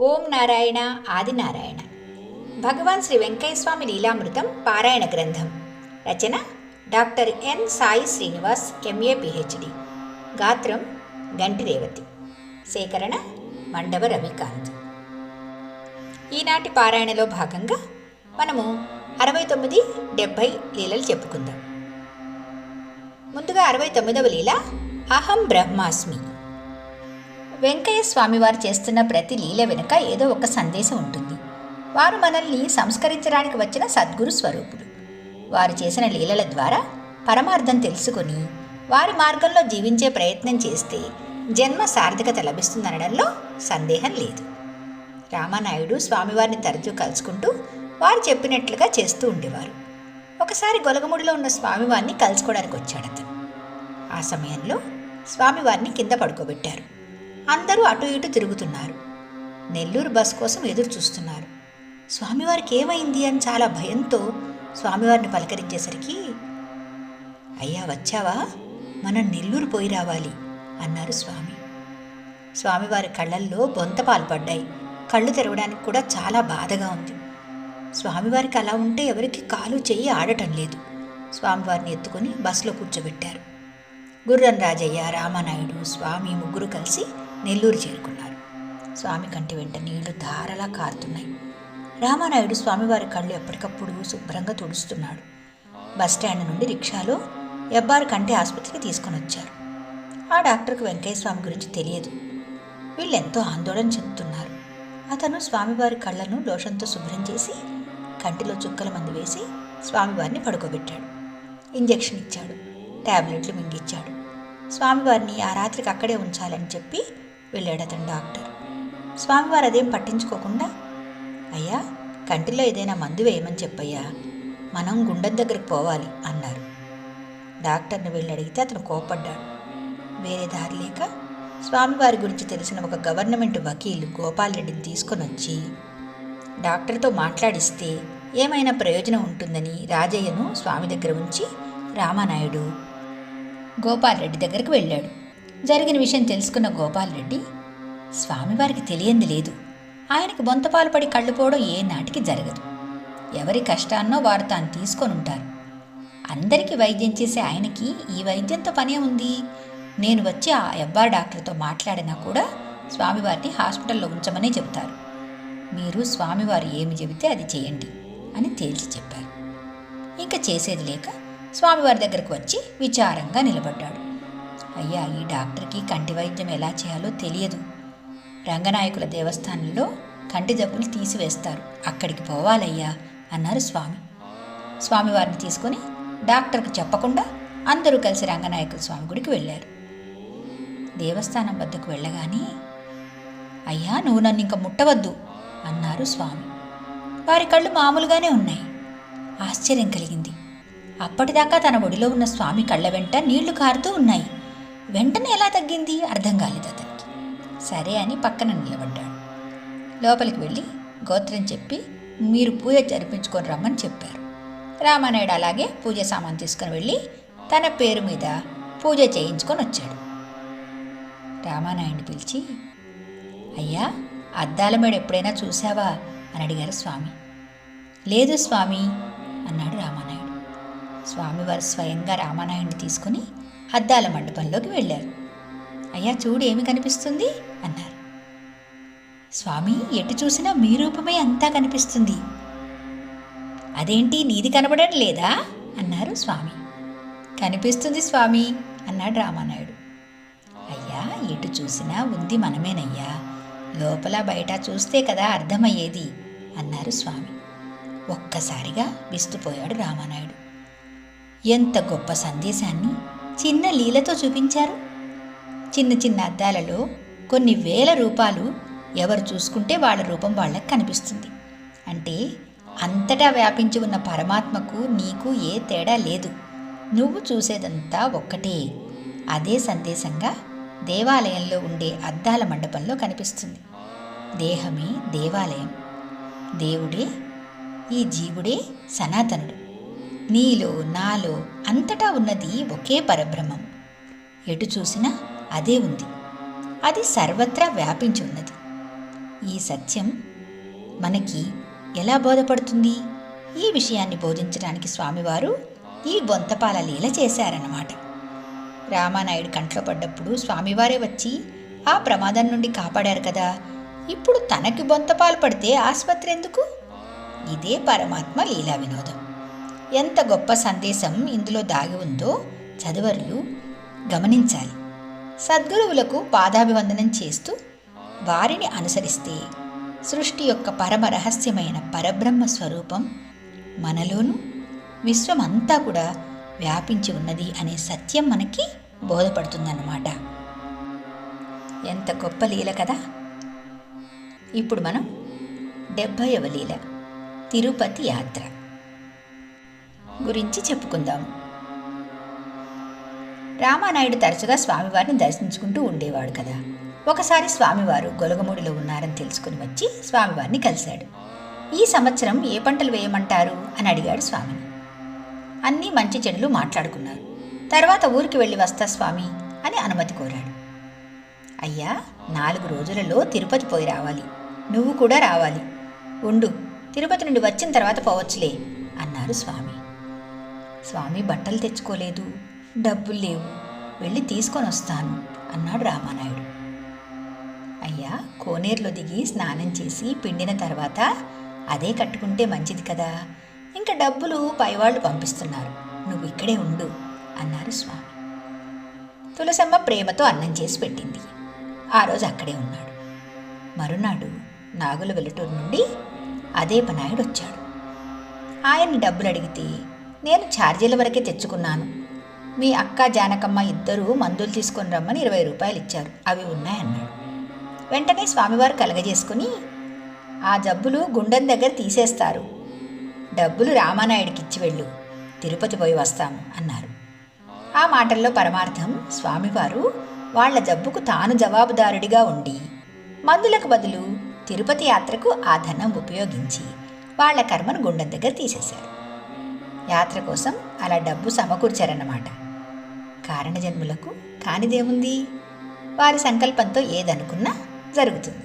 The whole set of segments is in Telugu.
ఓం నారాయణ ఆదినారాయణ. భగవాన్ శ్రీ వెంకయ్యస్వామి లీలామృతం పారాయణ గ్రంథం. రచన doctor N Sai Srinivas MA PhD. గాత్రం గంటి రేవతి సేకరణ మండవ రవికాంత్. ఈనాటి పారాయణలో భాగంగా మనము అరవై తొమ్మిది డెబ్భై లీలలు చెప్పుకుందాం. ముందుగా అరవై తొమ్మిదవ లీల అహం బ్రహ్మాస్మి. వెంకయ్య స్వామి వారు చేస్తున్న ప్రతి లీల వెనుక ఏదో ఒక సందేశం ఉంటుంది. వారు మనల్ని సంస్కరించడానికి వచ్చిన సద్గురు స్వరూపులు. వారు చేసిన లీలల ద్వారా పరమార్థం తెలుసుకొని వారి మార్గంలో జీవించే ప్రయత్నం చేస్తే జన్మ సార్థకత లభిస్తుందనడంలో సందేహం లేదు. రామానాయుడు స్వామివారిని తరచూ కలుసుకుంటూ వారు చెప్పినట్లుగా చేస్తూ ఉండేవారు. ఒకసారి గొలగముడిలో ఉన్న స్వామివారిని కలుసుకోవడానికి వచ్చాడు అతను ఆ సమయంలో స్వామివారిని కింద పడుకోబెట్టారు. అందరూ అటు ఇటు తిరుగుతున్నారు. నెల్లూరు బస్ కోసం ఎదురు చూస్తున్నారు. స్వామివారికి ఏమైంది అని చాలా భయంతో స్వామివారిని పలకరించేసరికి అయ్యా వచ్చావా? మనం నెల్లూరు పోయి రావాలి అన్నారు స్వామి. స్వామివారి కళ్ళల్లో బొంతపాలు పడ్డాయి కళ్ళు తెరవడానికి కూడా చాలా బాధగా ఉంది. స్వామివారికి అలా ఉంటే ఎవరికి కాలు చెయ్యి ఆడటం లేదు. స్వామివారిని ఎత్తుకొని బస్సులో కూర్చోబెట్టారు. గుర్రం రాజయ్య రామానాయుడు స్వామి ముగ్గురు కలిసి నెల్లూరు చేరుకున్నారు. స్వామి కంటి వెంట నీళ్ళు ధారలా కారుతున్నాయి. రామానాయుడు స్వామివారి కళ్ళు ఎప్పటికప్పుడు శుభ్రంగా తుడుస్తున్నాడు. బస్టాండ్ నుండి రిక్షాలో ఎబ్బారు కంటి ఆసుపత్రికి తీసుకొని వచ్చారు. ఆ డాక్టర్కు వెంకయ్య స్వామి గురించి తెలియదు. వీళ్ళెంతో ఆందోళన చెందుతున్నారు. అతను స్వామివారి కళ్ళను లోషంతో శుభ్రం చేసి కంటిలో చుక్కల మందు వేసి స్వామివారిని పడుకోబెట్టాడు. ఇంజెక్షన్ ఇచ్చాడు. ట్యాబ్లెట్లు మింగిచ్చాడు. స్వామివారిని ఆ రాత్రికి అక్కడే ఉంచాలని చెప్పి వెళ్ళాడు అతను డాక్టర్. స్వామివారు అదేం పట్టించుకోకుండా అయ్యా కంటిలో ఏదైనా మందు వేయమని చెప్పయ్యా. మనం గుండెం దగ్గరికి పోవాలి అన్నారు. డాక్టర్ని వెళ్ళి అడిగితే అతను కోపడ్డాడు వేరే దారి లేక స్వామివారి గురించి తెలిసిన ఒక గవర్నమెంట్ వకీలు గోపాల్ రెడ్డిని తీసుకొని వచ్చి డాక్టర్తో మాట్లాడిస్తే ఏమైనా ప్రయోజనం ఉంటుందని రాజయ్యను స్వామి దగ్గర ఉంచి రామానాయుడు గోపాల్ రెడ్డి దగ్గరికి వెళ్ళాడు. జరిగిన విషయం తెలుసుకున్న గోపాల్ రెడ్డి స్వామివారికి తెలియంది లేదు. ఆయనకి బొంతపాలు పడి కళ్ళు పోవడం ఏ నాటికి జరగదు. ఎవరి కష్టాన్నో వారు తాను తీసుకొని ఉంటారు. అందరికీ వైద్యం చేసే ఆయనకి ఈ వైద్యంతో పనే ఉంది. నేను వచ్చి ఆ ఎవ్వార్ డాక్టర్తో మాట్లాడినా కూడా స్వామివారిని హాస్పిటల్లో ఉంచమనే చెబుతారు. మీరు స్వామివారు ఏమి చెబితే అది చేయండి అని తేల్చి చెప్పారు. ఇంకా చేసేది లేక స్వామివారి దగ్గరకు వచ్చి విచారంగా నిలబడ్డాడు. అయ్యా ఈ డాక్టర్కి కంటి వైద్యం ఎలా చేయాలో తెలియదు. రంగనాయకుల దేవస్థానంలో కంటి జబ్బులు తీసివేస్తారు. అక్కడికి పోవాలయ్యా అన్నారు స్వామి. స్వామివారిని తీసుకొని డాక్టర్కి చెప్పకుండా అందరూ కలిసి రంగనాయకుల స్వామి గుడికి వెళ్ళారు. దేవస్థానం వద్దకు వెళ్ళగానే అయ్యా నువ్వు నన్ను ఇంక ముట్టవద్దు అన్నారు స్వామి. వారి కళ్ళు మామూలుగానే ఉన్నాయి. ఆశ్చర్యం కలిగింది. అప్పటిదాకా తన ఒడిలో ఉన్న స్వామి కళ్ళ వెంట నీళ్ళు కారుతూ ఉన్నాయి. వెంటనే ఎలా తగ్గింది? అర్థం కాలేదు అతనికి. సరే అని పక్కన నిలబడ్డాడు. లోపలికి వెళ్ళి గోత్రం చెప్పి మీరు పూజ జరిపించుకొని రమ్మని చెప్పారు. రామానాయుడు అలాగే పూజ సామాన్ తీసుకొని వెళ్ళి తన పేరు మీద పూజ చేయించుకొని వచ్చాడు. రామానాయుడు పిలిచి అయ్యా అద్దాల మేడ ఎప్పుడైనా చూసావా అని అడిగారు స్వామి. లేదు స్వామి అన్నాడు రామానాయుడు. స్వామివారు స్వయంగా రామానాయుడిని తీసుకుని అద్దాల మండపంలోకి వెళ్ళారు. అయ్యా చూడు ఏమి కనిపిస్తుంది? అన్నారు. స్వామి ఎటు చూసినా మీ రూపమే అంతా కనిపిస్తుంది. అదేంటి నీది కనబడడం లేదా? అన్నారు స్వామి. కనిపిస్తుంది స్వామి అన్నాడు రామానాయుడు. అయ్యా ఎటు చూసినా ఉంది మనమేనయ్యా. లోపల బయట చూస్తే కదా అర్థమయ్యేది అన్నారు స్వామి. ఒక్కసారిగా విస్తుపోయాడు రామానాయుడు. ఎంత గొప్ప సందేశాన్ని చిన్న లీలతో చూపించారు. చిన్న చిన్న అద్దాలలో కొన్ని వేల రూపాలు ఎవరు చూసుకుంటే వాళ్ళ రూపం వాళ్ళకి కనిపిస్తుంది. అంటే అంతటా వ్యాపించి ఉన్న పరమాత్మకు నీకు ఏ తేడా లేదు. నువ్వు చూసేదంతా ఒక్కటే. అదే సందేశంగా దేవాలయంలో ఉండే అద్దాల మండపంలో కనిపిస్తుంది. దేహమే దేవాలయం. దేవుడే ఈ జీవుడే సనాతనుడు. నీలో నాలో అంతటా ఉన్నది ఒకే పరబ్రహ్మం. ఎటు చూసినా అదే ఉంది. అది సర్వత్రా వ్యాపించి ఉన్నది. ఈ సత్యం మనకి ఎలా బోధపడుతుంది? ఈ విషయాన్ని బోధించడానికి స్వామివారు ఈ బొంతపాల లీల చేశారన్నమాట. రామానాయుడు కంట్లో పడ్డప్పుడు స్వామివారే వచ్చి ఆ ప్రమాదం నుండి కాపాడారు కదా. ఇప్పుడు తనకి బొంతపాలు పడితే ఆసుపత్రి ఎందుకు? ఇదే పరమాత్మ లీలా వినోదం. ఎంత గొప్ప సందేశం ఇందులో దాగి ఉందో చదువరులు గమనించాలి. సద్గురువులకు పాదాభివందనం చేస్తూ వారిని అనుసరిస్తే సృష్టి యొక్క పరమ రహస్యమైన పరబ్రహ్మ స్వరూపం మనలోనూ విశ్వమంతా కూడా వ్యాపించి ఉన్నది అనే సత్యం మనకి బోధపడుతుందన్నమాట. ఎంత గొప్ప లీల కదా! ఇప్పుడు మనం డెబ్భైవ లీల తిరుపతి యాత్ర. గురించి చెప్పుకుందాం. రామానాయుడు తరచుగా స్వామివారిని దర్శించుకుంటూ ఉండేవాడు కదా. ఒకసారి స్వామివారు గొలగముడిలో ఉన్నారని తెలుసుకుని వచ్చి స్వామివారిని కలిశాడు. ఈ సంవత్సరం ఏ పంటలు వేయమంటారు? అని అడిగాడు స్వామిని. అన్నీ మంచి చెడులు మాట్లాడుకున్నారు. తర్వాత ఊరికి వెళ్ళి వస్తా స్వామి అని అనుమతి కోరాడు. అయ్యా నాలుగు రోజులలో తిరుపతి పోయి రావాలి. నువ్వు కూడా రావాలి. ఉండు తిరుపతి నుండి వచ్చిన తర్వాత పోవచ్చులే అన్నారు స్వామి. స్వామి బట్టలు తెచ్చుకోలేదు. డబ్బులు లేవు. వెళ్ళి తీసుకొని వస్తాను అన్నాడు రామానాయుడు. అయ్యా కోనేరులో దిగి స్నానం చేసి పిండిన తర్వాత అదే కట్టుకుంటే మంచిది కదా. ఇంకా డబ్బులు పైవాళ్ళు పంపిస్తున్నారు. నువ్వు ఇక్కడే ఉండు అన్నారు స్వామి. తులసమ్మ ప్రేమతో అన్నం చేసి పెట్టింది. ఆ రోజు అక్కడే ఉన్నాడు. మరునాడు నాగుల వెలుటూరు నుండి అదే పనాయుడు వచ్చాడు. ఆయన్ని డబ్బులు అడిగితే నేను ఛార్జీల వరకే తెచ్చుకున్నాను. మీ అక్క జానకమ్మ ఇద్దరూ మందులు తీసుకొని రమ్మని ఇరవై రూపాయలు ఇచ్చారు. అవి ఉన్నాయన్నాడు. వెంటనే స్వామివారు కలగజేసుకుని ఆ జబ్బులు గుండెం దగ్గర తీసేస్తారు. డబ్బులు రామానాయుడికి ఇచ్చి వెళ్ళు. తిరుపతి పోయి వస్తాము అన్నారు. ఆ మాటల్లో పరమార్థం స్వామివారు వాళ్ళ జబ్బుకు తాను జవాబుదారుడిగా ఉండి మందులకు బదులు తిరుపతి యాత్రకు ఆ ధనం ఉపయోగించి వాళ్ళ కర్మను గుండెం దగ్గర తీసేశారు. యాత్ర కోసం అలా డబ్బు సమకూర్చారన్నమాట. కారణజన్ములకు కానిదేముంది? వారి సంకల్పంతో ఏదనుకున్నా జరుగుతుంది.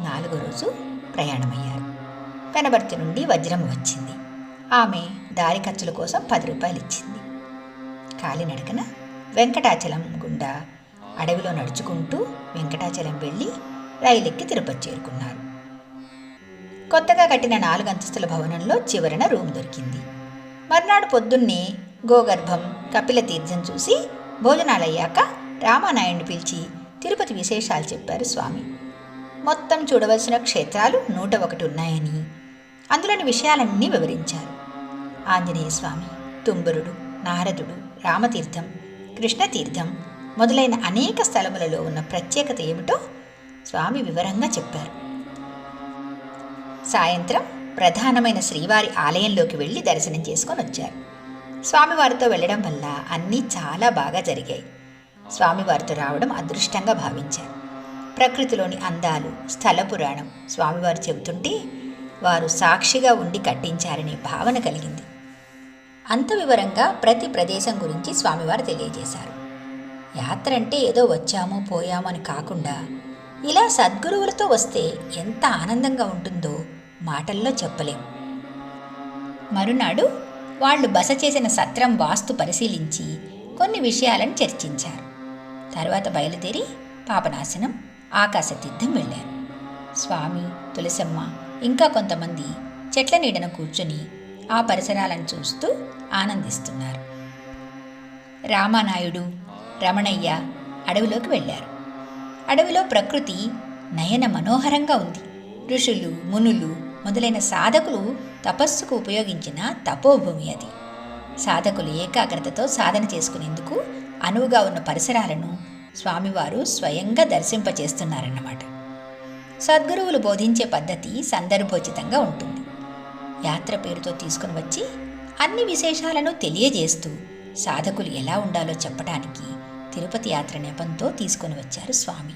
నాలుగో రోజు ప్రయాణమయ్యారు. పెనబర్తి నుండి వజ్రం వచ్చింది. ఆమె దారి ఖర్చుల కోసం పది రూపాయలు ఇచ్చింది కాలినడకన వెంకటాచలం గుండా అడవిలో నడుచుకుంటూ వెంకటాచలం వెళ్ళి రైలెక్కి తిరుపతి చేరుకున్నారు. కొత్తగా కట్టిన నాలుగు అంతస్తుల భవనంలో చివరన రూమ్ దొరికింది. మర్నాడు పొద్దున్నే గోగర్భం కపిల తీర్థం చూసి భోజనాలయ్యాక రామానాయుడిని పిలిచి తిరుపతి విశేషాలు చెప్పారు స్వామి. మొత్తం చూడవలసిన క్షేత్రాలు నూట ఒకటి ఉన్నాయని అందులోని విషయాలన్నీ వివరించారు. ఆంజనేయ స్వామి తుంబురుడు నారదుడు రామతీర్థం కృష్ణతీర్థం మొదలైన అనేక స్థలములలో ఉన్న ప్రత్యేకత ఏమిటో స్వామి వివరంగా చెప్పారు. సాయంత్రం ప్రధానమైన శ్రీవారి ఆలయంలోకి వెళ్ళి దర్శనం చేసుకొని వచ్చారు. స్వామివారితో వెళ్ళడం వల్ల అన్నీ చాలా బాగా జరిగాయి. స్వామివారితో రావడం అదృష్టంగా భావించారు. ప్రకృతిలోని అందాలు స్థల పురాణం స్వామివారు చెబుతుంటే వారు సాక్షిగా ఉండి కట్టించారనే భావన కలిగింది. అంత వివరంగా ప్రతి ప్రదేశం గురించి స్వామివారు తెలియజేశారు. యాత్ర అంటే ఏదో వచ్చాము పోయాము అని కాకుండా ఇలా సద్గురువులతో వస్తే ఎంత ఆనందంగా ఉంటుందో మాటల్లో చెప్పలేం. మరునాడు వాళ్ళు బస చేసిన సత్రం వాస్తు పరిశీలించి కొన్ని విషయాలను చర్చించారు. తర్వాత బయలుదేరి పాపనాశనం ఆకాశతీర్థం వెళ్ళారు. స్వామి తులసమ్మ ఇంకా కొంతమంది చెట్ల నీడన కూర్చొని ఆ పరిసరాలను చూస్తూ ఆనందిస్తున్నారు. రామానాయుడు రమణయ్య అడవిలోకి వెళ్ళారు. అడవిలో ప్రకృతి నయన మనోహరంగా ఉంది. ఋషులు మునులు మొదలైన సాధకులు తపస్సుకు ఉపయోగించిన తపోభూమి అది. సాధకులు ఏకాగ్రతతో సాధన చేసుకునేందుకు అనువుగా ఉన్న పరిసరాలను స్వామివారు స్వయంగా దర్శింపచేస్తున్నారన్నమాట. సద్గురువులు బోధించే పద్ధతి సందర్భోచితంగా ఉంటుంది. యాత్ర పేరుతో తీసుకుని వచ్చి అన్ని విశేషాలను తెలియజేస్తూ సాధకులు ఎలా ఉండాలో చెప్పడానికి తిరుపతి యాత్ర నెపంతో తీసుకొని వచ్చారు స్వామి.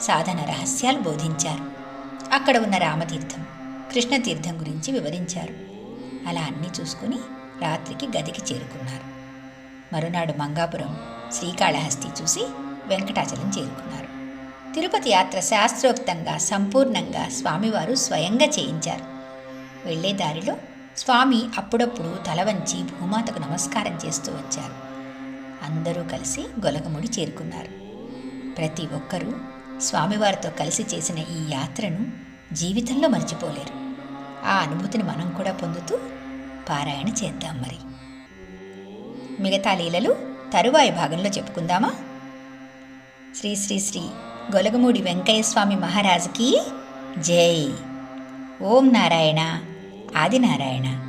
సాధన రహస్యాలు బోధించారు. అక్కడ ఉన్న రామతీర్థం కృష్ణతీర్థం గురించి వివరించారు. అలా అన్నీ చూసుకుని రాత్రికి గదికి చేరుకున్నారు. మరునాడు మంగాపురం శ్రీకాళహస్తి చూసి వెంకటాచలం చేరుకున్నారు. తిరుపతి యాత్ర శాస్త్రోక్తంగా సంపూర్ణంగా స్వామివారు స్వయంగా చేయించారు. వెళ్ళే దారిలో స్వామి అప్పుడప్పుడు తల వంచి భూమాతకు నమస్కారం చేస్తూ వచ్చారు. అందరూ కలిసి గొలగముడి చేరుకున్నారు. ప్రతి ఒక్కరూ స్వామివారితో కలిసి చేసిన ఈ యాత్రను జీవితంలో మర్చిపోలేరు. ఆ అనుభూతిని మనం కూడా పొందుతూ పారాయణ చేద్దాం మరి. మిగతా లీలలు తరువాయి భాగంలో చెప్పుకుందామా? శ్రీ శ్రీ శ్రీ గొలగమూడి వెంకయ్య స్వామి మహారాజుకి జై. ఓం నారాయణ ఆదినారాయణ.